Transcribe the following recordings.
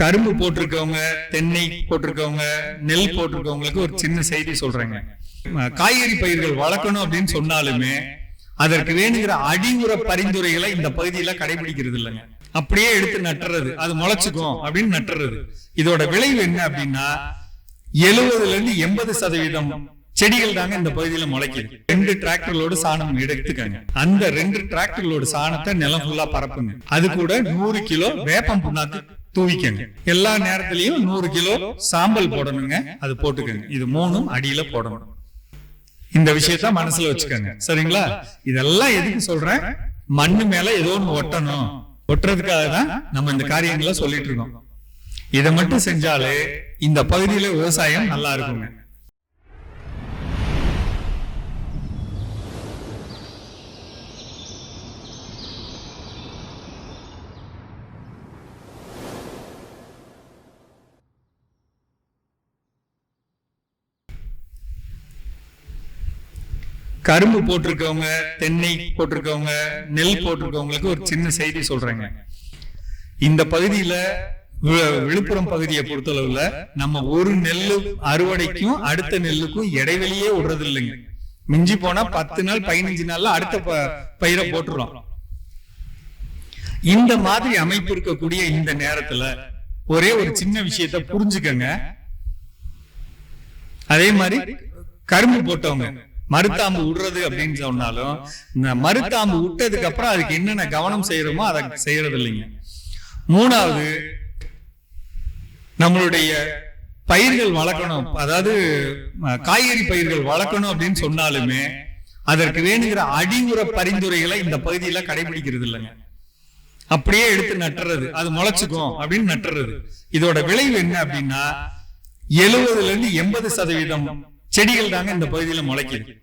கரும்பு போட்டிருக்கவங்க தென்னை போட்டிருக்கவங்க நெல் போட்டிருக்கவங்களுக்கு ஒரு சின்ன செய்தி சொல்றேங்க. காய்கறி பயிர்கள் வளர்க்கணும் அப்படின்னு சொன்னாலுமே அதற்கு வேணுங்கிற அடிமுற பரிந்துரைகளை இந்த பகுதியில கடைபிடிக்கிறது இல்லைங்க. அப்படியே எடுத்து நட்டுறது அது முளைச்சுக்கும் அப்படின்னு நட்டுறது. இதோட விளைவு என்ன அப்படின்னா எழுபதுல இருந்து எண்பது சதவீதம் செடிகள் தாங்க இந்த பகுதியில முளைக்குது. ரெண்டு டிராக்டர்களோட சாணம் எடுத்துக்கங்க. அந்த ரெண்டு டிராக்டர்களோட சாணத்தை நிலம் ஃபுல்லா பரப்புங்க. அது கூட நூறு கிலோ வேப்பம் புண்ணாக்கு தூவிக்கங்க. எல்லா நேரத்திலயும் நூறு கிலோ சாம்பல் போடணுங்க. அது போட்டுக்கங்க. இது மூணும் அடியில போடணும். இந்த விஷயத்த மனசுல வச்சுக்கோங்க. சரிங்களா? இதெல்லாம் எதுக்கு சொல்றேன்? மண்ணு மேல ஏதோ ஒண்ணு ஒட்டணும். ஒட்டுறதுக்காக தான் நம்ம இந்த காரியங்களை சொல்லிட்டு இருக்கோம். இதை மட்டும் செஞ்சாலே இந்த பகுதியில விவசாயம் நல்லா இருக்குங்க. கரும்பு போட்டிருக்கவங்க தென்னை போட்டிருக்கவங்க நெல் போட்டிருக்கவங்களுக்கு ஒரு சின்ன செய்தி சொல்றேங்க. இந்த பகுதியில விழுப்புரம் பகுதியை பொறுத்தளவுல நம்ம ஒரு நெல் அறுவடைக்கும் அடுத்த நெல்லுக்கும் இடைவெளியே விடுறது இல்லைங்க மிஞ்சி போனா பத்து நாள் பதினஞ்சு நாள்ல அடுத்த பயிரை போட்டுறோம். இந்த மாதிரி அமைப்பு இருக்கக்கூடிய இந்த நேரத்துல ஒரே ஒரு சின்ன விஷயத்த புரிஞ்சுக்கங்க. அதே மாதிரி கரும்பு போட்டவங்க. மருத்தாம்பு விடுறது அப்படின்னு சொன்னாலும் இந்த மருத்தாம்பு விட்டதுக்கு அப்புறம் அதுக்கு என்னென்ன கவனம் செய்யறோமோ அதை செய்யறது இல்லைங்க மூணாவது நம்மளுடைய பயிர்கள் வளர்க்கணும். அதாவது காய்கறி பயிர்கள் வளர்க்கணும் அப்படின்னு சொன்னாலுமே அதற்கு வேணுங்கிற அடிமுற பரிந்துரைகளை இந்த பகுதியில கடைபிடிக்கிறது இல்லைங்க அப்படியே எடுத்து நட்டுறது அது முளைச்சுக்கும் அப்படின்னு நட்டுறது. இதோட விளைவு என்ன அப்படின்னா எழுபதுல இருந்து எண்பது சதவீதம் செடிகள் தாங்க இந்த பகுதியில முளைக்குது.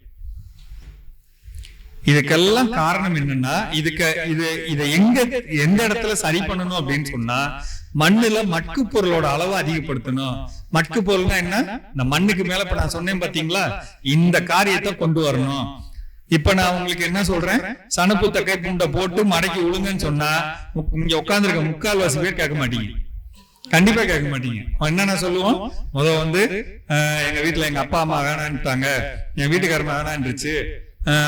இதுக்கெல்லாம் காரணம் என்னன்னா இதுக்கு இது இதை எங்க எந்த இடத்துல சரி பண்ணணும் அப்படின்னு சொன்னா மண்ணுல மட்கு பொருளோட அளவை அதிகப்படுத்தணும். மட்கு பொருள்னா என்ன? இந்த மண்ணுக்கு மேல இப்ப நான் சொன்னேன் பாத்தீங்களா? இந்த காரியத்தை கொண்டு வரணும். இப்ப நான் உங்களுக்கு என்ன சொல்றேன்? சனப்பு தக்கை பூண்டை போட்டு மடக்கி விழுங்கன்னு சொன்னா இங்க உட்கார்ந்துருக்க முக்கால்வாசி பேர் கேட்க மாட்டீங்க. கண்டிப்பா கேட்க மாட்டீங்க. என்னென்ன சொல்லுவோம்? முத வந்து எங்க வீட்டுல எங்க அப்பா அம்மா வேணான்ட்டாங்க. என் வீட்டுக்காரமா வேணான்ருச்சு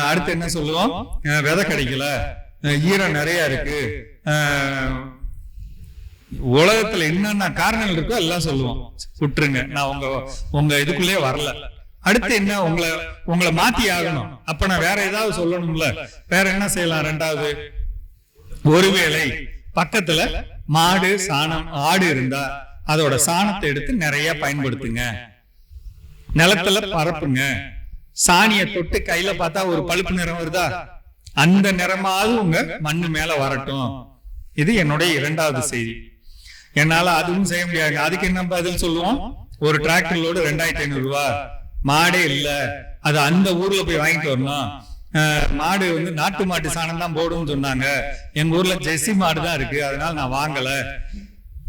அடுத்து என்ன சொல்லுவோம்? விதை கிடைக்கல. ஈரம் நிறைய இருக்கு. உலகத்துல என்னென்ன காரணங்கள் இருக்கோ எல்லாம் சொல்லுவோம். விட்டுருங்க. நான் உங்க உங்க இதுக்குள்ளே வரல. அடுத்து என்ன? உங்களை உங்களை மாத்தி ஆகணும். அப்ப நான் வேற ஏதாவது சொல்லணும்ல. வேற என்ன செய்யலாம்? ரெண்டாவது ஒருவேளை பக்கத்துல மாடு சாணம் ஆடு இருந்தா அதோட சாணத்தை எடுத்து நிறைய பயன்படுத்துங்க. நிலத்துல பரப்புங்க. சாணிய தொட்டு கையில பார்த்தா ஒரு பழுப்பு நிறம் வருதா? அந்த நிறமாவது உங்க மண்ணு மேல வரட்டும். இது என்னுடைய இரண்டாவது செய்தி. என்னால அதுவும் செய்ய முடியாது. அதுக்கு என்ன பதில் சொல்லுவோம்? ஒரு டிராக்டர் லோடு ரெண்டாயிரத்தி ஐநூறு ரூபாய் மாடே இல்ல. அது அந்த ஊர்ல போய் வாங்கிட்டு வரணும். மாடு வந்து நாட்டு மாட்டு சாணம் தான் போடும்னு சொன்னாங்க. எங்க ஊர்ல ஜெர்சி மாடு தான் இருக்கு. அதனால நான் வாங்கல.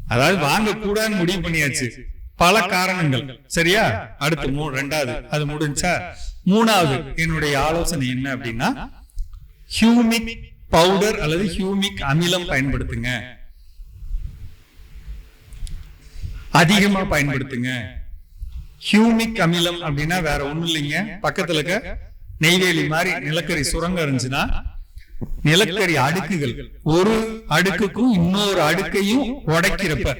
அதாவது வாங்க கூடாதுன்னு முடிவு பண்ணியாச்சு. பல காரணங்கள். சரியா? அடுத்து மூ ரெண்டாவது. அது முடிஞ்சா மூணாவது என்னுடைய ஆலோசனை என்ன அப்படின்னா ஹியூமிக் பவுடர் அல்லது ஹியூமிக் அமிலம் பயன்படுத்துங்க. அதிகமா பயன்படுத்துங்க. ஹியூமிக் அமிலம் அப்படின்னா வேற ஒண்ணும் இல்லைங்க. பக்கத்துல இருக்க நெய்வேலி மாதிரி நிலக்கரி சுரங்கம் இருந்துச்சுன்னா நிலக்கரி அடுக்குகள். ஒரு அடுக்குக்கும் இன்னொரு அடுக்கையும் உடைக்கிறப்ப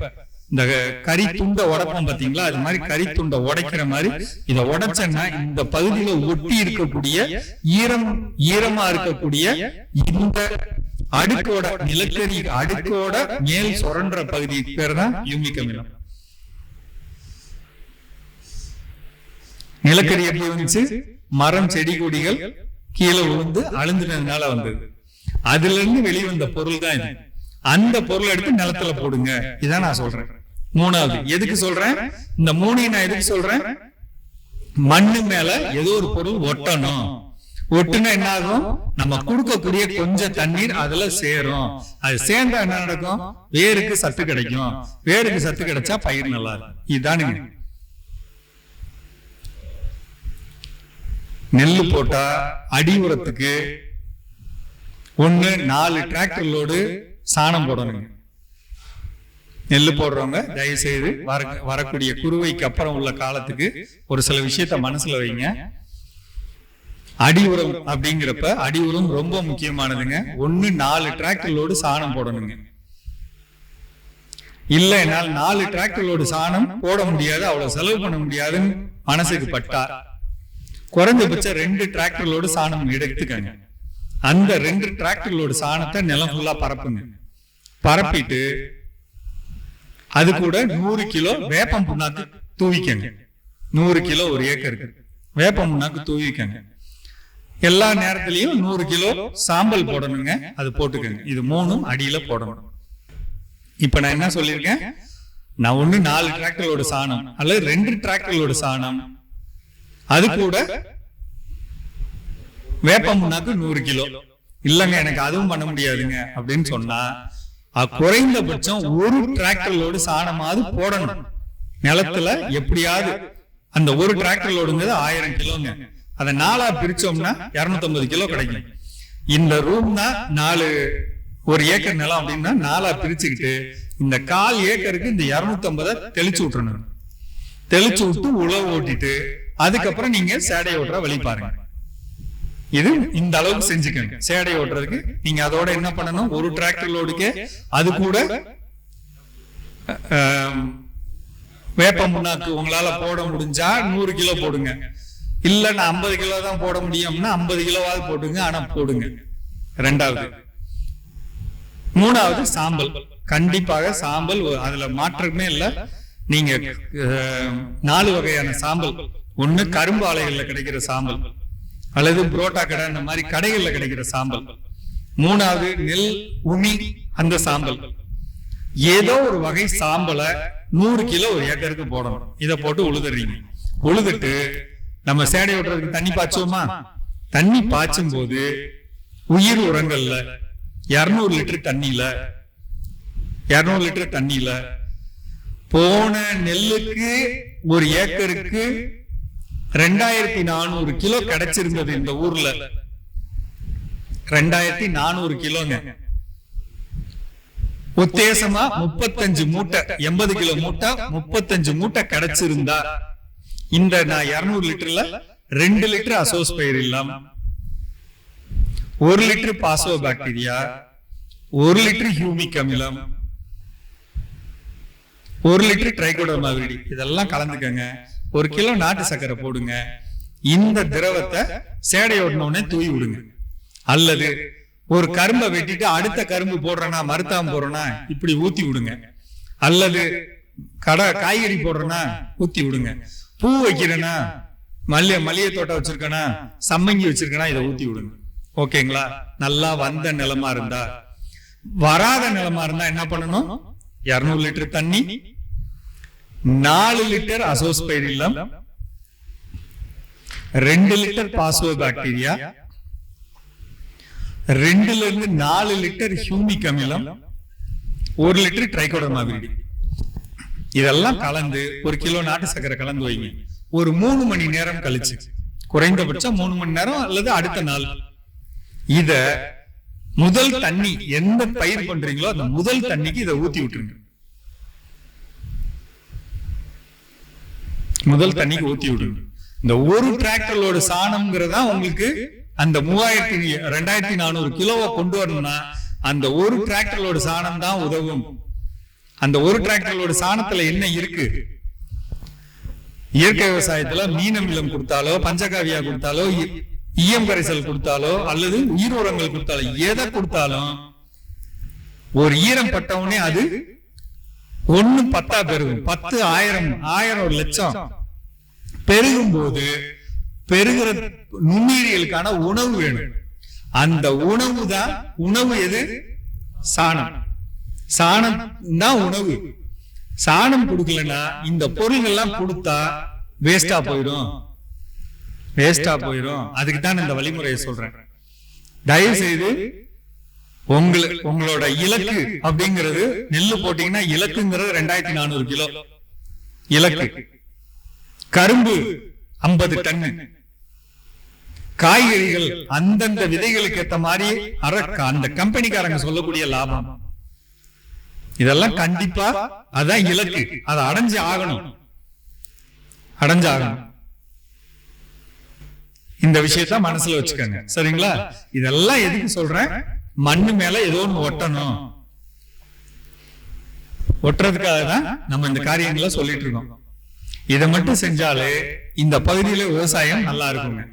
இந்த கறி துண்டை உடைப்போம் பாத்தீங்களா அது மாதிரி கறி துண்டை உடைக்கிற மாதிரி இத உடைச்சேன்னா இந்த பகுதியில ஒட்டி இருக்கக்கூடிய ஈரம் ஈரமா இருக்கக்கூடிய இந்த அடுக்கோட நிலக்கரி அடுக்கோட மேல் சுரன்ற பகுதி பேர் தான் யூமிக் அமிலம் நிலக்கரி எப்படி வந்துச்சு மரம் செடி கொடிகள் கீழே விழுந்து அழுந்துனதுனால வந்தது. அதுல இருந்து வெளிவந்த பொருள் தான் இது. அந்த பொருளை எடுத்து நிலத்துல போடுங்க. இதான் நான் சொல்றேன். மூணாவது எதுக்கு சொல்றேன்? இந்த மூணையும் நான் எதுக்கு சொல்றேன்? மண்ணு மேல ஏதோ ஒரு பொருள் ஒட்டணும். ஒட்டுனா என்ன ஆகும் நம்ம கொடுக்கக்கூடிய கொஞ்சம் தண்ணீர் அதுல சேரும். அது சேர்ந்தா என்ன நடக்கும்? வேருக்கு சத்து கிடைக்கும். வேருக்கு சத்து கிடைச்சா பயிர் நல்லா இருக்கும். இதுதானுங்க நெல்லு போட்டா அடி உரத்துக்கு ஒன்று நாலு டிராக்டர் லோடு சாணம் போடணுங்க நெல்லு போடுறவங்க தயவு செய்து வர வரக்கூடிய குருவைக்கு அப்புறம் உள்ள காலத்துக்கு ஒரு சில விஷயத்த மனசுல வைங்க. அடி உரம் அப்படிங்கிறப்ப அடி உரம் ரொம்ப முக்கியமானதுங்க. ஒன்று நாலு டிராக்டர் லோடு சாணம் போடணுங்க. இல்ல என்னால் நாலு டிராக்டர் லோடு சாணம் போட முடியாது அவ்வளவு செலவு பண்ண முடியாதுன்னு மனசுக்கு பட்டா. குறைஞ்சபட்சம் ரெண்டு டிராக்டர் சாணம் எடுத்துக்கங்க. அந்த ரெண்டு டிராக்டர் சாணத்தை நிலம் ஃபுல்லா பரப்புங்க. பரப்பிட்டு அது கூட நூறு கிலோ வேப்பம் புண்ணாக்கு தூவிக்கங்க. நூறு கிலோ ஒரு ஏக்கருக்கு. வேப்பம் புண்ணாக்கு தூவிக்கங்க. எல்லா நேரத்திலையும் நூறு கிலோ சாம்பல் போடணுங்க. அது போட்டுக்கங்க. இது மூணும் அடியில போடணும். இப்ப நான் என்ன சொல்லியிருக்கேன்? நான் ஒண்ணு நாலு டிராக்டரோட சாணம் அல்லது ரெண்டு டிராக்டரோட சாணம். அது கூட வேப்ப முன்னாக்கு நூறு கிலோ. இல்லங்க எனக்கு அதுவும் பண்ண முடியாதுங்க அப்படின்னு சொன்னா குறைந்தபட்சம் ஒரு டிராக்டர் லோடு சாணமாவது போடணும். நிலத்துல எப்படியாவது அந்த ஒரு டிராக்டர் லோடுங்கிறது ஆயிரம் கிலோங்க. அதை நாலா பிரிச்சோம்னா 250 கிலோ கிடைக்கும். இந்த ரூம் தான் நாலு ஒரு ஏக்கர் நிலம் அப்படின்னா நாலா பிரிச்சுக்கிட்டு இந்த கால் ஏக்கருக்கு இந்த 250 தெளிச்சு விட்டுறணும். தெளிச்சு விட்டு உழவு ஓட்டிட்டு அதுக்கப்புறம் நீங்க சேடை ஓட்டுற வழி பாருங்க. இது இந்த அளவுக்கு செஞ்சுக்கங்க சேடை ஓட்டுறதுக்கு நீங்க அதோட என்ன பண்ணணும்? ஒரு டிராக்டர் லோடுக்கு அது கூட வேப்ப முன்னாக்கு உங்களால போட முடிஞ்சா நூறு கிலோ போடுங்க. இல்ல நான் ஐம்பது கிலோ தான் போட முடியும்னா ஐம்பது கிலோவாவது போடுங்க ஆனா போடுங்க. ரெண்டாவது. மூணாவது சாம்பல். கண்டிப்பாக சாம்பல் அதுல மாற்றமே இல்ல. நீங்க நாலு வகையான சாம்பல். ஒண்ணு கரும்பு ஆலைகள்ல கிடைக்கிற சாம்பல் அல்லது புரோட்டா கடை அந்த மாதிரி கடைகள்ல கிடைக்கிற சாம்பல். மூணாவது நெல் உமி அந்த சாம்பல். ஏதோ ஒரு வகை சாம்பலை நூறு கிலோ ஒரு ஏக்கருக்கு போடணும். இதை போட்டு உழுதுறீங்க. உழுதுட்டு நம்ம சேடை ஓட்டுறதுக்கு தண்ணி பாய்ச்சுவோமா? தண்ணி பாய்ச்சும் போது உயிர் உரங்கள்ல 200 லிட்டர் தண்ணியில 200 லிட்டர் தண்ணியில போன நெல்லுக்கு ஒரு ஏக்கருக்கு ரெண்டாயிரத்தி நானூறு கிலோ கிடைச்சிருந்தது இந்த ஊர்ல. ரெண்டாயிரத்தி நானூறு கிலோங்க. உத்தேசமா முப்பத்தஞ்சு மூட்டை எண்பது கிலோ மூட்டை முப்பத்தஞ்சு மூட்டை கிடைச்சிருந்தா. இந்த நான் இருநூறு லிட்டர்ல ரெண்டு லிட்டர் அசோஸ் பயிர் இல்லாம ஒரு லிட்டர் பாசோ பாக்டீரியா ஒரு லிட்டர் ஹியூமிக் அமிலம் ஒரு லிட்டர் ட்ரைகோடர்மா இதெல்லாம் கலந்துக்கங்க. ஒரு கிலோ நாட்டு சர்க்கரை போடுங்க. இந்த திரவத்தை சேடை ஓட்டினோடனே தூய் விடுங்க. அல்லது ஒரு கரும்பை வெட்டிட்டு அடுத்த கரும்பு போடுறேனா மருத்தாம் போடுறேன்னா இப்படி ஊத்தி விடுங்க. அல்லது கடை காய்கறி போடுறனா ஊத்தி விடுங்க. பூ வைக்கிறேன்னா மல்லிகை மல்லிகை தோட்டம் வச்சிருக்கேனா சம்மங்கி வச்சிருக்கேனா இதை ஊத்தி விடுங்க. ஓகேங்களா? நல்லா வந்த நிலமா இருந்தா. வராத நிலமா இருந்தா என்ன பண்ணணும்? 200 லிட்டர் தண்ணி நாலு லிட்டர் அசோஸ்பைர் இல்லம் ரெண்டு லிட்டர் பாஸ்வோ பாக்டீரியா ரெண்டுல இருந்து நாலு லிட்டர் ஹியூமிக் அமிலம் ஒரு லிட்டர் ட்ரைகோடர்மா விரிடி இதெல்லாம் கலந்து ஒரு கிலோ நாட்டு சக்கரை கலந்து வைங்க. ஒரு மூணு மணி நேரம் கழிச்சு. குறைந்தபட்சம் மூணு மணி நேரம் அல்லது அடுத்த நாள். இத முதல் தண்ணி எந்த பயிர் பண்றீங்களோ அந்த முதல் தண்ணிக்கு இதை ஊத்தி விட்டுருங்க. முதல் தண்ணிக்கு ஊத்தி விடுங்க இந்த ஒரு டிராக்டரோட சாணம்ங்கிறதா உங்களுக்கு அந்த மூவாயிரத்தி ரெண்டாயிரத்தி நானூறு கிலோவை கொண்டு வரணும்னா அந்த ஒரு டிராக்டரோட சாணம் தான் உதவும். அந்த ஒரு டிராக்டரோட சாணத்துல என்ன இருக்கு? இயற்கை விவசாயத்துல மீனமிலம் கொடுத்தாலோ பஞ்சகாவியா கொடுத்தாலோ இ- ஈயம் கரைசல் கொடுத்தாலோ அல்லது உயிர் உரங்கள் கொடுத்தாலோ எதை கொடுத்தாலும் ஒரு ஈரம் பட்டவுடனே அது ஒண்ணு பத்தா பெருகும். பத்து ஆயிரம் ஆயிரம் ஒரு லட்சம். பெருகும் போது பெருகிற நுண்ணுயிரிகளுக்கான உணவு வேணும். அந்த உணவு தான் உணவு எது? சாணம். சாணம் தான் உணவு. சாணம் கொடுக்கலன்னா இந்த பொருள்கள்லாம் கொடுத்தா வேஸ்டா போயிடும். வேஸ்டா போயிடும். அதுக்கு தான் இந்த வழிமுறையை சொல்றேன். தயவு செய்து உங்களுக்கு உங்களோட இலக்கு அப்படிங்கிறது நெல்லு போட்டீங்கன்னா இலக்குங்கிறது ரெண்டாயிரத்தி நானூறு கிலோ. இலக்கு. கரும்பு ஐம்பது டன்னு காய்கறிகள் அந்தந்த விதைகளுக்கு ஏத்த மாதிரி அந்த கம்பெனிக்காரங்க சொல்லக்கூடிய லாபம். இதெல்லாம் கண்டிப்பா அதான் இலக்கு. அதை அடைஞ்சு ஆகணும். அடைஞ்சு ஆகணும். இந்த விஷயத்த மனசுல வச்சுக்கோங்க. சரிங்களா? இதெல்லாம் எதுக்கு சொல்றேன்? மண்ணு மேல ஏதோ ஒண்ணு ஒட்டணும். ஒட்டுறதுக்காக தான் நம்ம இந்த காரியங்களை சொல்லிட்டு இருக்கோம். இதை மட்டும் செஞ்சாலே இந்த பகுதியில விவசாயம் நல்லா இருக்குங்க.